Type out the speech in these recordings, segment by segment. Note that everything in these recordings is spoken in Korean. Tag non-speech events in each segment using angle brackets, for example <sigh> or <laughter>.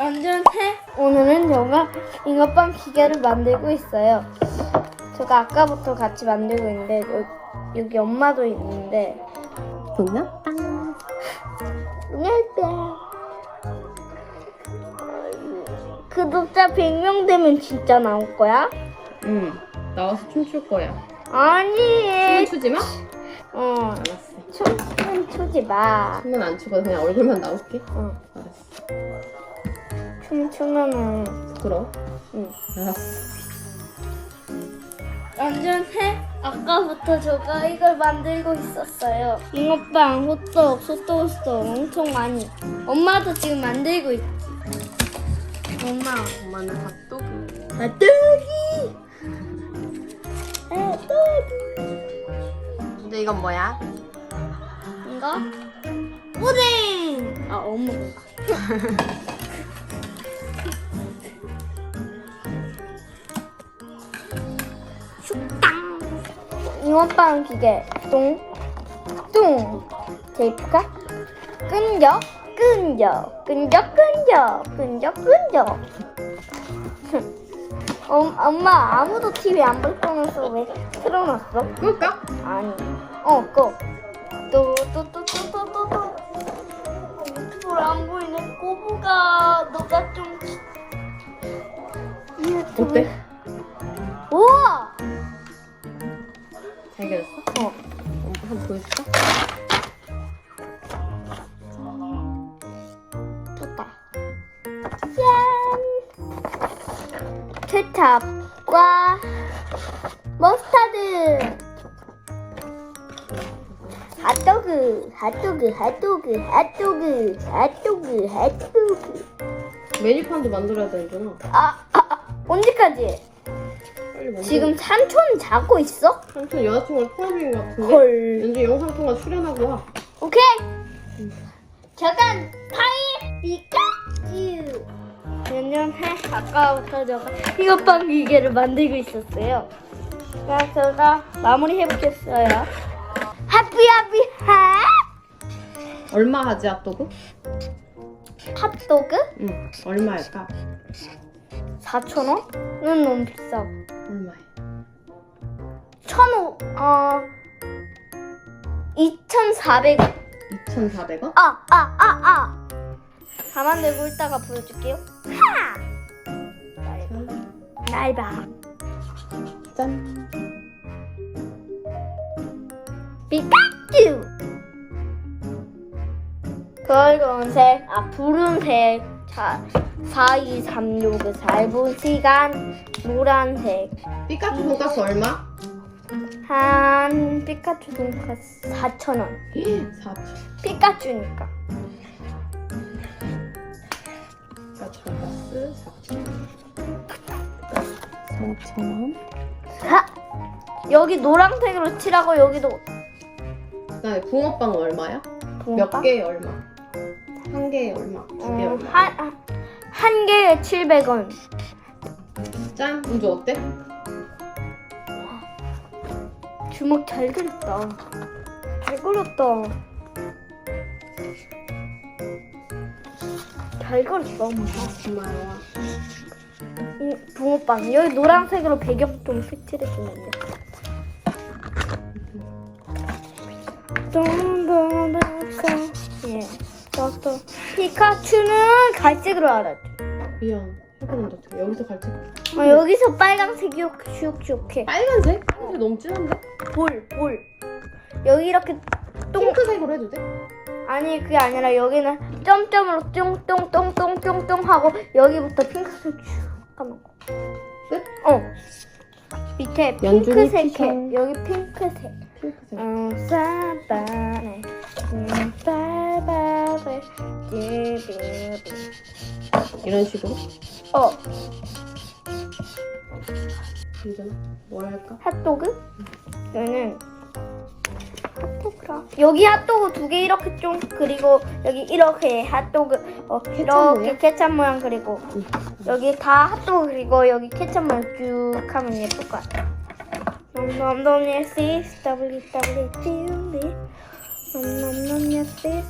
완전 해. 오늘은 제가 잉어빵 기계를 만들고 있어요. 제가 아까부터 같이 만들고 있는데 여, 여기 엄마도 있는데 붕어빵. 안녕하세요. 구독자 100명 되면 진짜 나올 거야? 응. 나와서 춤출 거야. 아니. 춤은 추지 마? 어. 알았어. 춤은 추지 마. 춤은 안 추고 그냥 얼굴만 나올게. 어. 알았어. 춤 추면은 부끄러워? 응. 알았어. 완전 해. 아까부터 제가 이걸 만들고 있었어요. 잉어빵, 호떡, 소떡소떡 엄청 많이. 엄마도 지금 만들고 있지. 엄마. 엄마는 핫도그. 핫도기. 핫도기. 근데 이건 뭐야? 이거? 오뎅. 아 어묵 <laughs> 땅. 잉어빵 기계 똥, 뚱. 테이프가 끈적, 끈적, 끈적, 끈적, 끈적, 끈적. 어, 엄마 아무도 TV 안 볼 거면서 왜 틀어놨어? 끌까? 아니. 어, 고. 또, 또, 또, 또, 또, 또, 또. 유튜브를 안 보이네. 꼬부가, 너가 좀. 어때? 케찹과 머스타드. 핫도그, 핫도그, 핫도그, 핫도그, 핫도그, 핫도그. 메뉴판도 만들어야 되잖아. 아, 아, 아, 언제까지? 빨리 만들어. 지금 삼촌 자고 있어? 삼촌 여자친구랑 통화중인 것 같은데? 헐. 왠지 영상 통화 출연하고 와. 오케이. 잠깐 타임 피카츄. 연년해 아까부터 제가 이것빵 기계를 만들고 있었어요. 그래서 제가 마무리 해보겠어요. 하피 하피 하 얼마 하지 핫도그? 핫도그 응. 얼마일까? 4천 원은 너무 비싸. 얼마야? 천오 어 2,400원. 2,400원? 아, 아, 아, 아. 다 만들고 있다가 보여줄게요. 하! 날봐. 짠. 피카츄! 붉은색, 아, 푸른색, 자, 4, 2, 3, 6, 4분 시간, 노란색, 피카츄 돈가스 얼마? 한, 피카츄 돈까스 4,000원. 4천. 피카츄니까. 피카츄 돈가스 4천. 3천 원. 하! 여기 노란색으로 칠하고 여기도 그다음에 붕어빵 얼마야? 몇 개에 얼마? 한 개에 얼마? 두 개에 어, 얼마? 한, 한 개에 700원. 짠. 우주 어때? 주먹 잘 그렸다. 잘 그렸다. 잘. 엄마. 고마워. 이 붕어빵. 여기 노란색으로 배경 좀 색칠해주면 돼. 똥똥똥똥. 예. 또 피카츄는 갈색으로 알았죠. 미안. 여기서 갈색. 어, 여기서 빨강색이 슉슉해. 빨간색? 빨간색 너무 진한데? 볼, 볼. 여기 이렇게 똥, 핑크색으로 해도 돼? 아니 그게 아니라 여기는 점점으로 똥똥똥똥똥똥 하고 여기부터 핑크색 쭉 하는 거. 끝? 어. 밑에 연준이 핑크색. 해. 여기 핑크색. 핑크색. 어, 사바네. 음, 바바베. 띠비비. 이런 식으로. 어, 뭘 할까? 핫도그? 여기는 핫도그라. 여기 핫도그 두 개 이렇게 좀 그리고 여기 이렇게 핫도그 어, 케찹 이렇게 모양? 케찹 모양 그리고 응. 여기 다 핫도그 그리고 여기 케찹 모양 쭉 하면 예쁠 것 같아. 넘넘넘 예스 WWD 넘넘넘 예스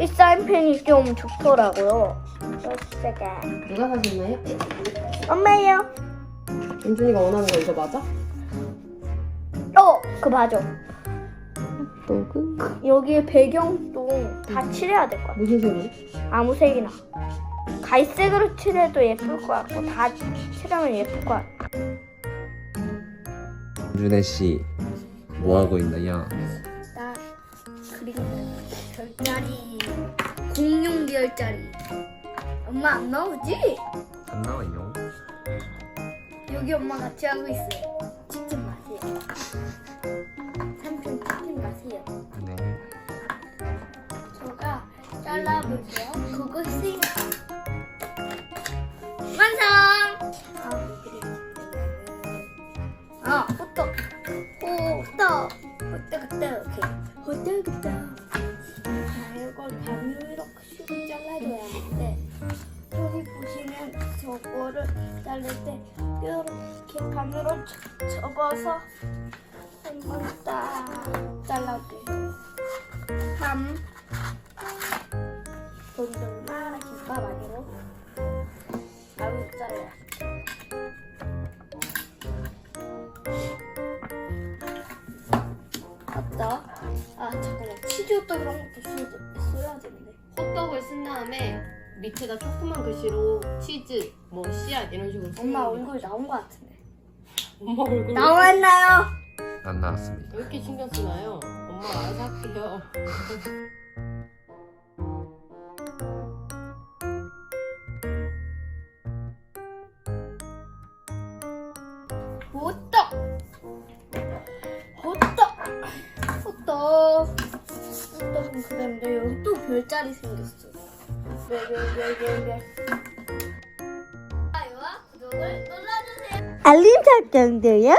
이 사인펜이 좀 좋더라고요. 글쎄가. 누가 사셨나요? 엄마예요. 윤준이가 원하는 거 이거 맞아? 어, 그 맞아. 또그 여기에 배경도 다 칠해야 될 것 같아. 무슨 색으로? 아무 색이나. 갈색으로 칠해도 예쁠 것 같고 다 칠하면 예쁠 것 같아. 윤준혜 씨, 뭐 하고 있나요? 나 그림 별자리 공룡 별자리. 엄마 안 나오지? 안 나와요. 여기 엄마 같이 하고 있어요. 찍지 마세요. 하는데 여기 보시면 저거를 자를 때 이렇게 반으로 쳐- 접어서 한번 딱 잘라줘요. 3 돈들만 김밥 아니고 바로 잘라요. 맞다. 아 잠깐만 치즈 또 그런 것도 되는데. 호떡을 쓴 다음에 밑에다 조그만 글씨로 치즈, 뭐 씨앗 이런 식으로 엄마 쓰는 거. 얼굴 나온 것 같은데. 엄마 얼굴 나왔나요? 안 나왔습니다. 왜 이렇게 신경 쓰나요? 엄마 알아서 할게요. <laughs> 호떡. 호떡. 호떡. 호떡은 그랬는데 여기 또 별자리 생겼어. 알림 설정도요.